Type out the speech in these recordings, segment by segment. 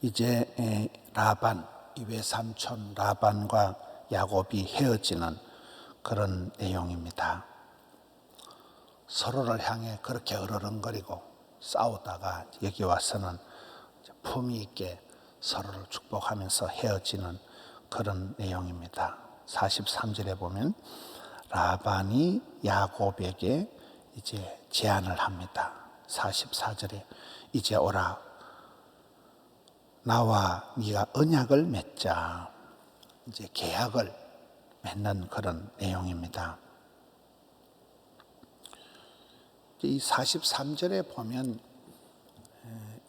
이제 에, 라반 이 외삼촌 라반과 야곱이 헤어지는 그런 내용입니다. 서로를 향해 그렇게 으르렁거리고 싸우다가 여기 와서는 품위 있게 서로를 축복하면서 헤어지는 그런 내용입니다. 43절에 보면 라반이 야곱에게 이제 제안을 합니다. 44절에 이제 오라 나와 네가 언약을 맺자. 이제 계약을 맺는 그런 내용입니다. 이 43절에 보면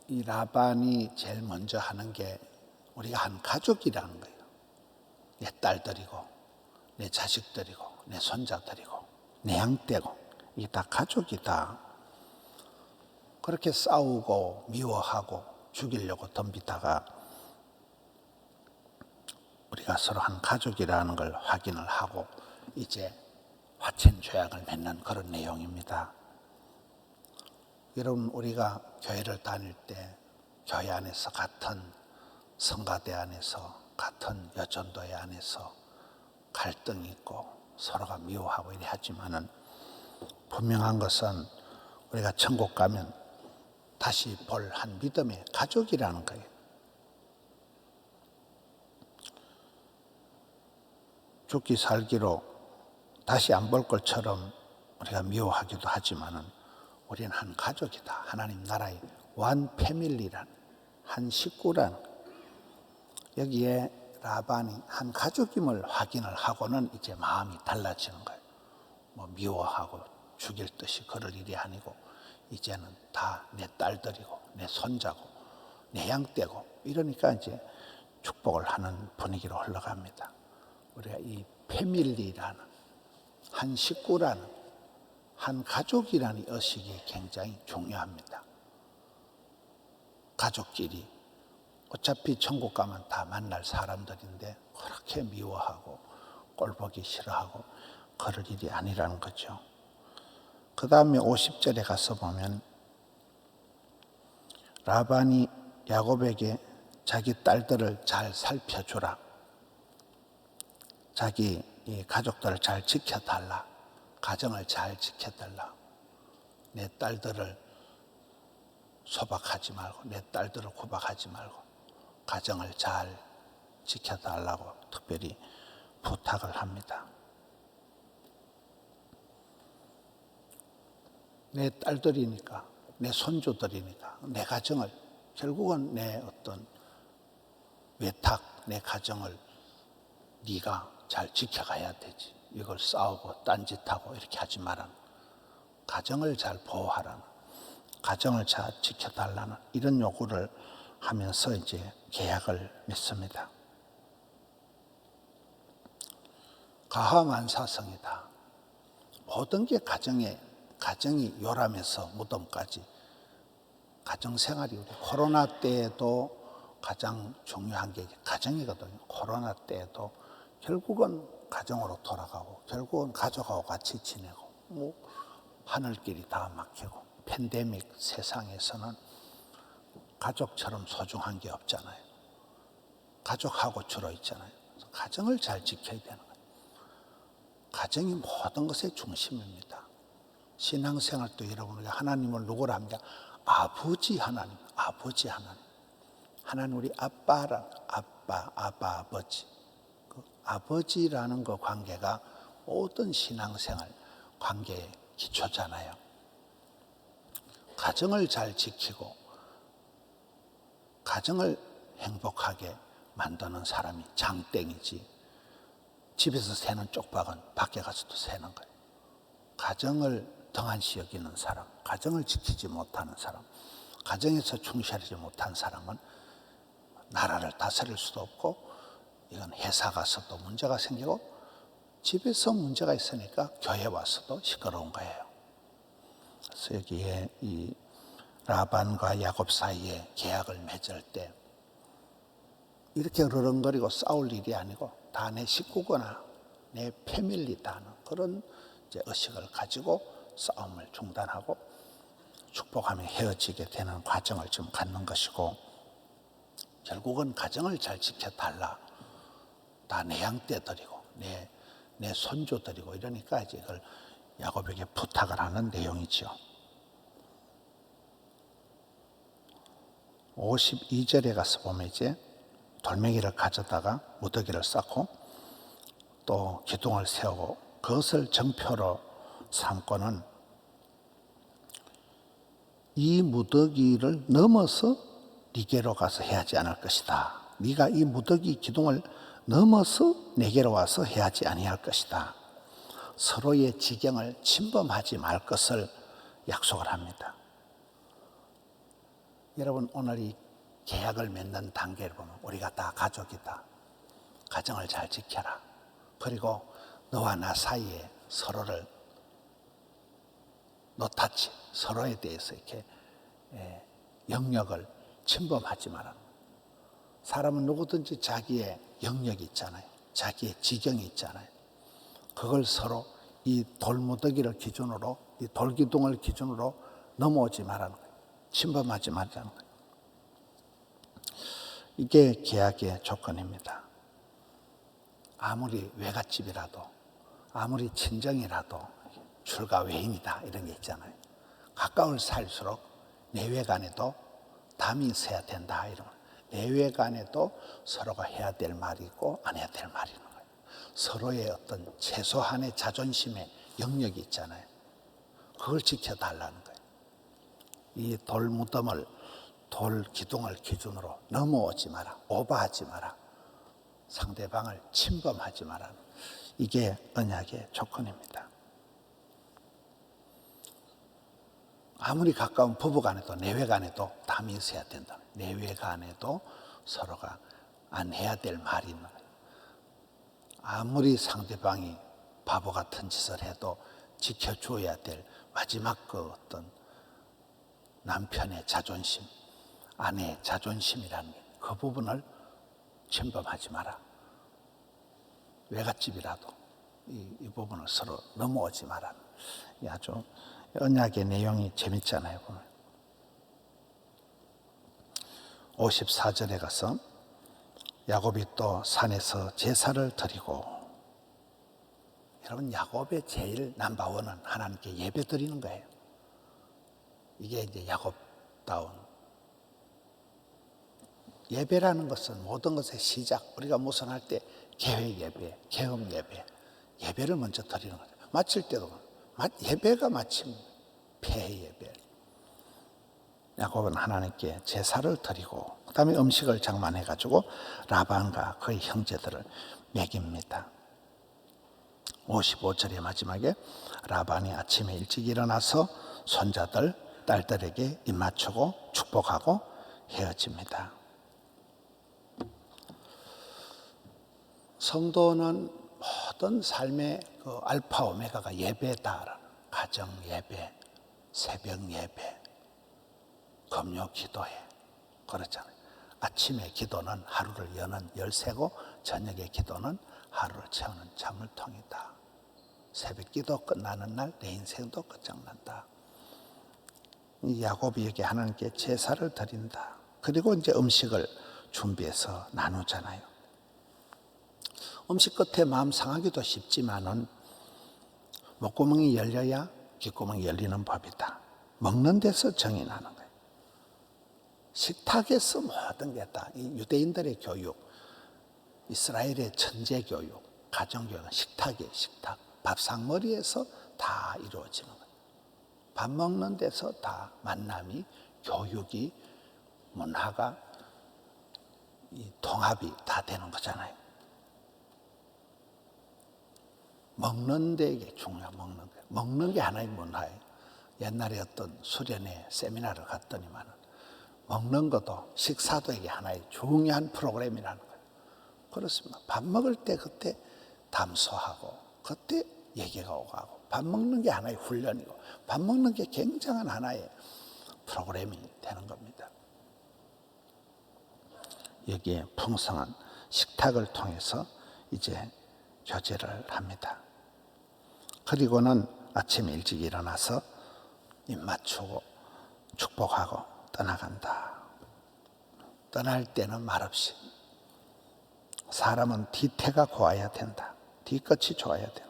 이 라반이 제일 먼저 하는 게 우리가 한 가족이라는 거예요. 내 딸들이고, 내 자식들이고, 내 손자들이고, 내 양떼고, 이게 다 가족이다. 그렇게 싸우고 미워하고 죽이려고 덤비다가 우리가 서로 한 가족이라는 걸 확인을 하고 이제 화천 조약을 맺는 그런 내용입니다. 여러분 우리가 교회를 다닐 때 교회 안에서 같은 성가대 안에서 같은 여전도회 안에서 갈등이 있고 서로가 미워하고 이래 하지만은 분명한 것은 우리가 천국 가면 다시 볼 한 믿음의 가족이라는 거예요. 죽기 살기로 다시 안 볼 것처럼 우리가 미워하기도 하지만은 우리는 한 가족이다. 하나님 나라의 원 패밀리란 한 식구란 여기에 라반이 한 가족임을 확인을 하고는 이제 마음이 달라지는 거예요. 뭐 미워하고 죽일 듯이 그럴 일이 아니고 이제는 다 내 딸들이고 내 손자고 내 양떼고 이러니까 이제 축복을 하는 분위기로 흘러갑니다. 우리가 이 패밀리라는 한 식구라는 한 가족이라는 의식이 굉장히 중요합니다. 가족끼리 어차피 천국 가면 다 만날 사람들인데 그렇게 미워하고 꼴보기 싫어하고 그럴 일이 아니라는 거죠. 그 다음에 50절에 가서 보면 라반이 야곱에게 자기 딸들을 잘 살펴주라. 자기 가족들을 잘 지켜달라. 가정을 잘 지켜달라. 내 딸들을 소박하지 말고, 내 딸들을 구박하지 말고, 가정을 잘 지켜달라고 특별히 부탁을 합니다. 내 딸들이니까, 내 손주들이니까, 내 가정을, 결국은 내 어떤 외탁, 내 가정을 네가 잘 지켜가야 되지. 이걸 싸우고 딴짓하고 이렇게 하지 말라는 가정을 잘 보호하라는 가정을 잘 지켜달라는 이런 요구를 하면서 이제 계약을 맺습니다. 가하만사성이다. 모든 게 가정에 가정이 요람에서 무덤까지 가정 생활이 우리 코로나 때에도 가장 중요한 게 가정이거든요. 코로나 때에도 결국은 가정으로 돌아가고 결국은 가족하고 같이 지내고 뭐 하늘길이 다 막히고 팬데믹 세상에서는 가족처럼 소중한 게 없잖아요. 가족하고 주로 있잖아요. 가정을 잘 지켜야 되는 거예요. 가정이 모든 것의 중심입니다. 신앙생활도 여러분 우리가 하나님을 누구라 합니까? 아버지 하나님, 아버지 하나님. 하나님 우리 아빠라 아빠, 아빠, 아버지. 그 아버지라는 그 관계가 모든 신앙생활 관계의 기초잖아요. 가정을 잘 지키고 가정을 행복하게 만드는 사람이 장땡이지. 집에서 새는 쪽박은 밖에 가서도 새는 거예요. 가정을 등한시 여기는 사람, 가정을 지키지 못하는 사람, 가정에서 충실하지 못한 사람은 나라를 다스릴 수도 없고 이건 회사 가서도 문제가 생기고 집에서 문제가 있으니까 교회 와서도 시끄러운 거예요. 그래서 여기에 이 라반과 야곱 사이에 계약을 맺을 때 이렇게 으르렁거리고 싸울 일이 아니고 다 내 식구거나 내 패밀리다는 그런 이제 의식을 가지고 싸움을 중단하고 축복하며 헤어지게 되는 과정을 좀 갖는 것이고 결국은 가정을 잘 지켜달라. 다 내양 때 드리고 내, 내 손주 드리고 이러니까 이제 이걸 야곱에게 부탁을 하는 내용이죠. 52절에 가서 보면 이제 돌멩이를 가져다가 무더기를 쌓고 또 기둥을 세우고 그것을 정표로 삼고는 이 무더기를 넘어서 네게로 가서 해야지 않을 것이다. 네가 이 무더기 기둥을 넘어서 내게로 와서 해야지 아니할 것이다. 서로의 지경을 침범하지 말 것을 약속을 합니다. 여러분 오늘 이 계약을 맺는 단계를 보면 우리가 다 가족이다. 가정을 잘 지켜라. 그리고 너와 나 사이에 서로를 노타치 서로에 대해서 이렇게 예, 영역을 침범하지 마라. 사람은 누구든지 자기의 영역이 있잖아요. 자기의 지경이 있잖아요. 그걸 서로 이 돌무더기를 기준으로 이 돌기둥을 기준으로 넘어오지 말라는 거예요. 침범하지 말자는 거예요. 이게 계약의 조건입니다. 아무리 외갓집이라도 아무리 친정이라도 출가 외인이다 이런 게 있잖아요. 가까울 살수록 내외간에도 담이 있어야 된다 이런 거. 내외간에도 서로가 해야 될 말이 있고 안 해야 될 말이 있는 거예요. 서로의 어떤 최소한의 자존심의 영역이 있잖아요. 그걸 지켜달라는 거예요. 이 돌무덤을 돌 기둥을 기준으로 넘어오지 마라. 오버하지 마라. 상대방을 침범하지 마라. 이게 언약의 조건입니다. 아무리 가까운 부부 간에도 내외 간에도 담이 있어야 된다. 내외 간에도 서로가 안 해야 될 말이 있는 거예요. 아무리 상대방이 바보 같은 짓을 해도 지켜줘야 될 마지막 그 어떤 남편의 자존심, 아내의 자존심이라는 게 그 부분을 침범하지 마라. 외갓집이라도 이, 이 부분을 서로 넘어오지 마라. 아주 언약의 내용이 재밌잖아요. 보면. 54절에 가서 야곱이 또 산에서 제사를 드리고 여러분 야곱의 제일 남바원은 하나님께 예배 드리는 거예요. 이게 이제 야곱다운 예배라는 것은 모든 것의 시작. 우리가 무슨 할 때 계획 예배, 개업 예배, 예배를 먼저 드리는 거죠. 마칠 때도 예배가 마침 폐 예배. 야곱은 하나님께 제사를 드리고 그다음에 음식을 장만해 가지고 라반과 그의 형제들을 먹입니다. 55절의 마지막에 라반이 아침에 일찍 일어나서 손자들, 딸들에게 입 맞추고 축복하고 헤어집니다. 성도는 모든 삶의 그 알파 오메가가 예배다. 가정 예배, 새벽 예배, 금요 기도회. 그렇잖아요. 아침에 기도는 하루를 여는 열쇠고 저녁에 기도는 하루를 채우는 자물통이다. 새벽 기도 끝나는 날 내 인생도 끝장난다. 야곱이 여기 하나님께 제사를 드린다. 그리고 이제 음식을 준비해서 나누잖아요. 음식 끝에 마음 상하기도 쉽지만은 목구멍이 열려야 귓구멍이 열리는 법이다. 먹는 데서 정이 나는 거예요. 식탁에서 모든 게 다 유대인들의 교육, 이스라엘의 천재 교육, 가정 교육은 식탁이에요. 식탁. 밥상머리에서 다 이루어지는 거예요. 밥 먹는 데서 다 만남이, 교육이, 문화가, 이 통합이 다 되는 거잖아요. 먹는 데 중요한 먹는 거. 먹는 게 하나의 문화예요. 옛날에 어떤 수련회 세미나를 갔더니만 먹는 것도 식사도 이게 하나의 중요한 프로그램이라는 거예요. 그렇습니다. 밥 먹을 때 그때 담소하고 그때 얘기가 오고 하고 밥 먹는 게 하나의 훈련이고 밥 먹는 게 굉장한 하나의 프로그램이 되는 겁니다. 여기에 풍성한 식탁을 통해서 이제 교제를 합니다. 그리고는 아침 일찍 일어나서 입 맞추고 축복하고 떠나간다. 떠날 때는 말없이 사람은 뒤태가 고와야 된다. 뒤끝이 좋아야 돼요.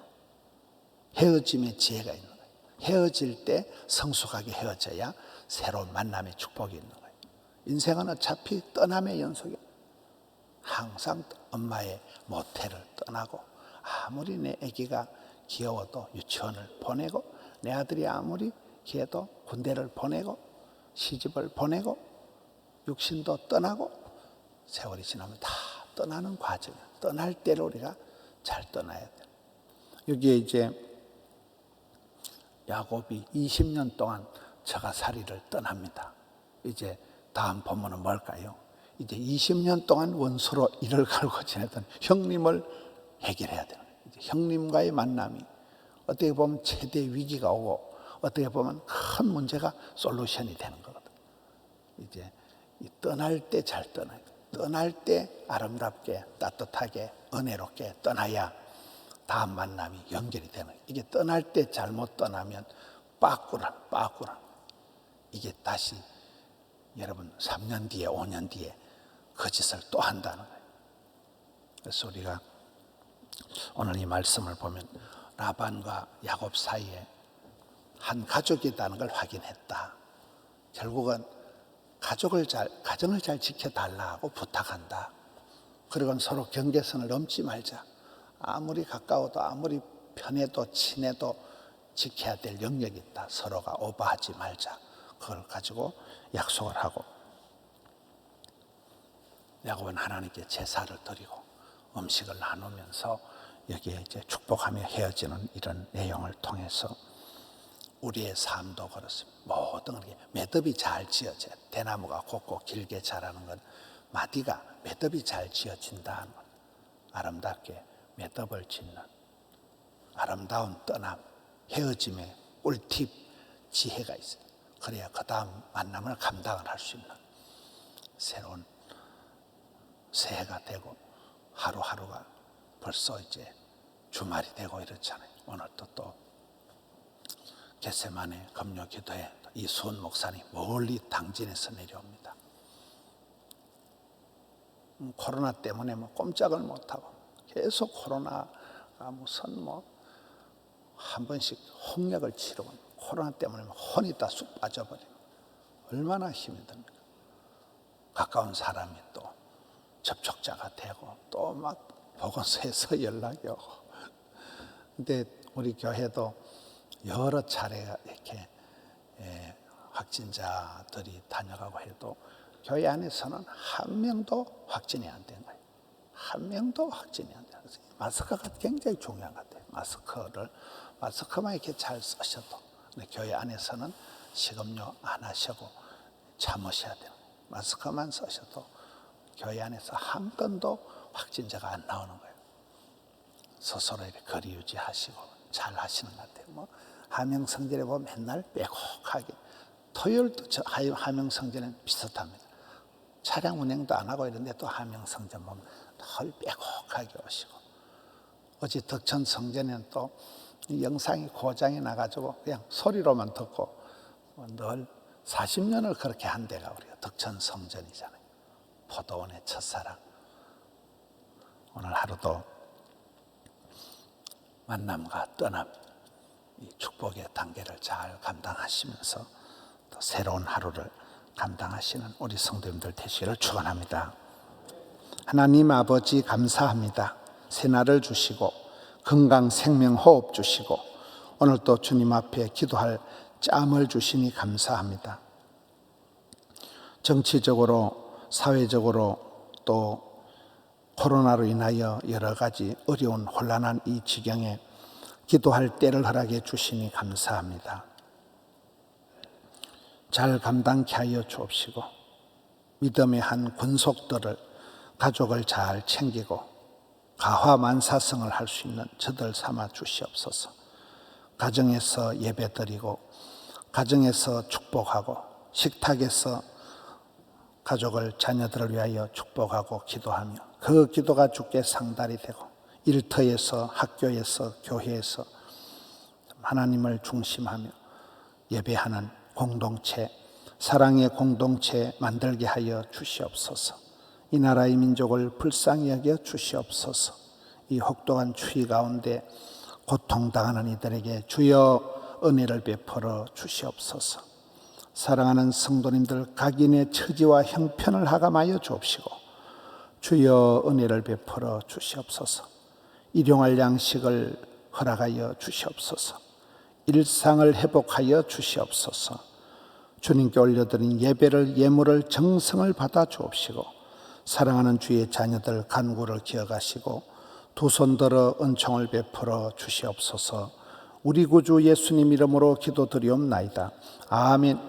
헤어짐의 지혜가 있는 거예요. 헤어질 때 성숙하게 헤어져야 새로운 만남의 축복이 있는 거예요. 인생은 어차피 떠남의 연속이에요. 항상 엄마의 모태를 떠나고 아무리 내 아기가 귀여워도 유치원을 보내고 내 아들이 아무리 귀해도 군대를 보내고 시집을 보내고 육신도 떠나고 세월이 지나면 다 떠나는 과정이야. 떠날 때를 우리가 잘 떠나야 돼. 여기에 이제 야곱이 20년 동안 저가살이를 떠납니다. 이제 다음 본문은 뭘까요? 이제 20년 동안 원수로 이를 갈고 지내던 형님을 해결해야 되는 형님과의 만남이 어떻게 보면 최대 위기가 오고 어떻게 보면 큰 문제가 솔루션이 되는 거거든. 이제 이 떠날 때 잘 떠나야 돼. 떠날 때 아름답게 따뜻하게 은혜롭게 떠나야 다음 만남이 연결이 되는 거예요. 이게 떠날 때 잘못 떠나면 빠꾸란 빠꾸란 이게 다시 여러분 3년 뒤에 5년 뒤에 그 짓을 또 한다는 거예요. 그래서 우리가 오늘 이 말씀을 보면 라반과 야곱 사이에 한 가족이라는 걸 확인했다. 결국은 가족을 잘 가정을 잘 지켜달라고 부탁한다. 그리고 서로 경계선을 넘지 말자. 아무리 가까워도 아무리 편해도 친해도 지켜야 될 영역이 있다. 서로가 오버하지 말자. 그걸 가지고 약속을 하고 야곱은 하나님께 제사를 드리고 음식을 나누면서 여기에 이제 축복하며 헤어지는 이런 내용을 통해서 우리의 삶도 그렇습니다. 모든 게 매듭이 잘 지어져야 돼. 대나무가 곱고 길게 자라는 건 마디가 매듭이 잘 지어진다는 건 아름답게 매듭을 짓는 아름다운 떠남, 헤어짐의 꿀팁, 지혜가 있어요. 그래야 그 다음 만남을 감당을 할 수 있는 새로운 새해가 되고 하루하루가 벌써 이제 주말이 되고 이렇잖아요. 오늘도 또 겟세만의 금요 기도에 이수원 목사님 멀리 당진에서 내려옵니다. 음, 코로나 때문에 뭐 꼼짝을 못하고 계속 코로나가 무슨 뭐 한 번씩 홍역을 치르고 코로나 때문에 뭐 혼이 다 쑥 빠져버리고 얼마나 힘이 듭니까? 가까운 사람이 또 접촉자가 되고 또 막 보건소에서 연락이 오고 근데 우리 교회도 여러 차례 이렇게 예, 확진자들이 다녀가고 해도 교회 안에서는 한 명도 확진이 안 된 거예요. 한 명도 확진이 안 돼요. 마스크가 굉장히 중요한 것 같아요. 마스크를 마스크만 이렇게 잘 쓰셔도 교회 안에서는 식음료 안 하시고 참으셔야 돼요. 마스크만 쓰셔도 교회 안에서 한 건도 확진자가 안 나오는 거예요. 스스로 거리 유지하시고 잘 하시는 것 같아요. 뭐 하명성전에 보면 맨날 빼곡하게 토요일도 하명성전은 비슷합니다. 차량 운행도 안 하고 이런데 또 하명성전 보면 늘 빼곡하게 오시고 어제 덕천 성전에는 또이 영상이 고장이 나가지고 그냥 소리로만 듣고 뭐늘 40년을 그렇게 한 데가 우리가 덕천 성전이잖아요. 포도원의 첫사랑. 오늘 하루도 만남과 떠남, 이 축복의 단계를 잘 감당하시면서 또 새로운 하루를 감당하시는 우리 성도님들 되시기를 축원합니다. 하나님 아버지 감사합니다. 새날을 주시고 건강 생명 호흡 주시고 오늘 또 주님 앞에 기도할 짬을 주시니 감사합니다. 정치적으로 사회적으로 또 코로나로 인하여 여러 가지 어려운 혼란한 이 지경에 기도할 때를 허락해 주시니 감사합니다. 잘 감당케 하여 주옵시고 믿음의 한 권속들을 가족을 잘 챙기고 가화만사성을 할 수 있는 저들 삼아 주시옵소서. 가정에서 예배드리고 가정에서 축복하고 식탁에서 가족을 자녀들을 위하여 축복하고 기도하며 그 기도가 주께 상달이 되고 일터에서 학교에서 교회에서 하나님을 중심하며 예배하는 공동체 사랑의 공동체 만들게 하여 주시옵소서. 이 나라의 민족을 불쌍히 여겨 주시옵소서. 이 혹독한 추위 가운데 고통당하는 이들에게 주여 은혜를 베풀어 주시옵소서. 사랑하는 성도님들 각인의 처지와 형편을 하감하여 주옵시고 주여 은혜를 베풀어 주시옵소서. 일용할 양식을 허락하여 주시옵소서. 일상을 회복하여 주시옵소서. 주님께 올려드린 예배를 예물을 정성을 받아 주옵시고 사랑하는 주의 자녀들 간구를 기억하시고 두 손 들어 은총을 베풀어 주시옵소서. 우리 구주 예수님 이름으로 기도드리옵나이다. 아멘.